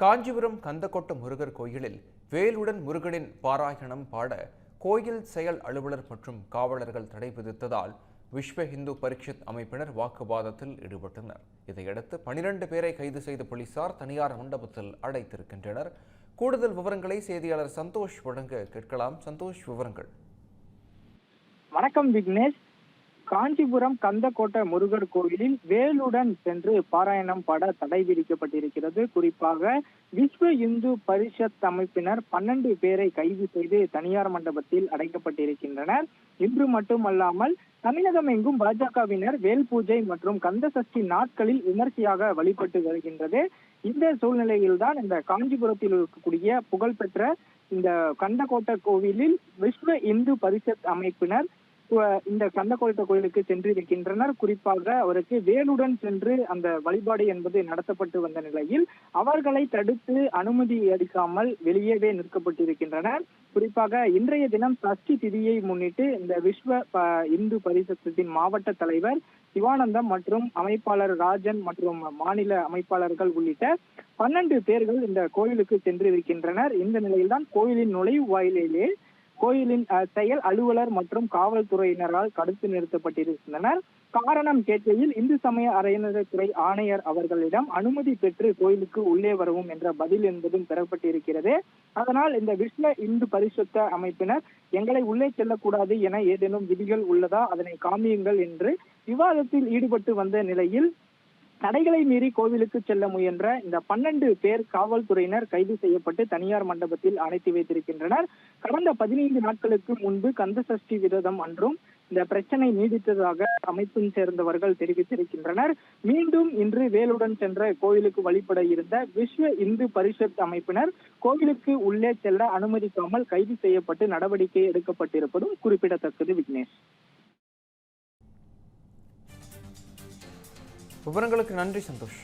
காஞ்சிபுரம் கந்தக்கோட்ட முருகர் கோயிலில் வேலுடன் முருகனின் பாராயணம் பாட கோயில் செயல் அலுவலர் மற்றும் காவலர்கள் தடை விதித்ததால் விஸ்வ இந்து பரிஷத் அமைப்பினர் வாக்குவாதத்தில் ஈடுபட்டனர். இதையடுத்து பனிரெண்டு பேரை கைது செய்த போலீசார் தனியார் மண்டபத்தில் அடைத்திருக்கின்றனர். கூடுதல் விவரங்களை செய்தியாளர் சந்தோஷ் வழங்க கேட்கலாம். சந்தோஷ் விவரங்கள். வணக்கம் விக்னேஷ். காஞ்சிபுரம் கந்தக்கோட்டை முருகர் கோயிலில் வேலுடன் சென்று பாராயணம் பாட தடை விதிக்கப்பட்டிருக்கிறது. குறிப்பாக விஸ்வ இந்து பரிஷத் அமைப்பினர் பன்னெண்டு பேரை கைது செய்து தனியார் மண்டபத்தில் அடைக்கப்பட்டிருக்கின்றனர். இன்று மட்டுமல்லாமல் தமிழகம் எங்கும் பாஜகவினர் வேல் பூஜை மற்றும் கந்த சஷ்டி நாட்களில் விமர்சையாக வழிபட்டு வருகின்றது. இந்த சூழ்நிலையில்தான் இந்த காஞ்சிபுரத்தில் இருக்கக்கூடிய புகழ்பெற்ற இந்த கந்தக்கோட்டை கோவிலில் விஸ்வ இந்து பரிஷத் அமைப்பினர் இந்த கந்தக்கோட்டை கோயிலுக்கு சென்றிருக்கின்றனர். குறிப்பாக அவருக்கு வேலுடன் சென்று அந்த வழிபாடு என்பது நடத்தப்பட்டு வந்த நிலையில் அவர்களை தடுத்து அனுமதி அளிக்காமல் வெளியேவே நிற்கப்பட்டிருக்கின்றனர். குறிப்பாக இன்றைய தினம் சஷ்டி திதியை முன்னிட்டு இந்த விஸ்வ ப- இந்து பரிசத்தின் மாவட்ட தலைவர் சிவானந்தம் மற்றும் அமைப்பாளர் ராஜன் மற்றும் மாநில அமைப்பாளர்கள் உள்ளிட்ட பன்னெண்டு பேர்கள் இந்த கோயிலுக்கு சென்றிருக்கின்றனர். இந்த நிலையில்தான் கோயிலின் நுழைவு வாயிலே கோயிலின் செயல் அலுவலர் மற்றும் காவல்துறையினரால் தடுத்து நிறுத்தப்பட்டிருந்தனர். காரணம் கேட்கையில் இந்து சமய அறநிலையத்துறை ஆணையர் அவர்களிடம் அனுமதி பெற்று கோயிலுக்கு உள்ளே வரவும் என்ற பதில் என்பதும் பெறப்பட்டிருக்கிறது. அதனால் இந்த விஸ்வ இந்து பரிசுத்த அமைப்பினர் எங்களை உள்ளே செல்லக்கூடாது என ஏதேனும் விதிகள் உள்ளதா? அதனை காமியுங்கள் என்று விவாதத்தில் ஈடுபட்டு வந்த நிலையில் தடைகளை மீறி கோவிலுக்கு செல்ல முயன்ற இந்த பன்னெண்டு பேர் காவல்துறையினர் கைது செய்யப்பட்டு தனியார் மண்டபத்தில் அடைத்து வைத்திருக்கின்றனர். கடந்த பதினைந்து நாட்களுக்கு முன்பு கந்த சஷ்டி விரதம் அன்றும் இந்த பிரச்சனை நீடித்ததாக அமைப்பும் சேர்ந்தவர்கள் தெரிவித்திருக்கின்றனர். மீண்டும் இன்று வேலுடன் சென்ற கோயிலுக்கு வழிபட இருந்த விஸ்வ இந்து பரிஷத் அமைப்பினர் கோவிலுக்கு உள்ளே செல்ல அனுமதிக்காமல் கைது செய்யப்பட்டு நடவடிக்கை எடுக்கப்பட்டிருப்பதும் குறிப்பிடத்தக்கது விக்னேஷ். விவரங்களுக்கு நன்றி சந்தோஷ்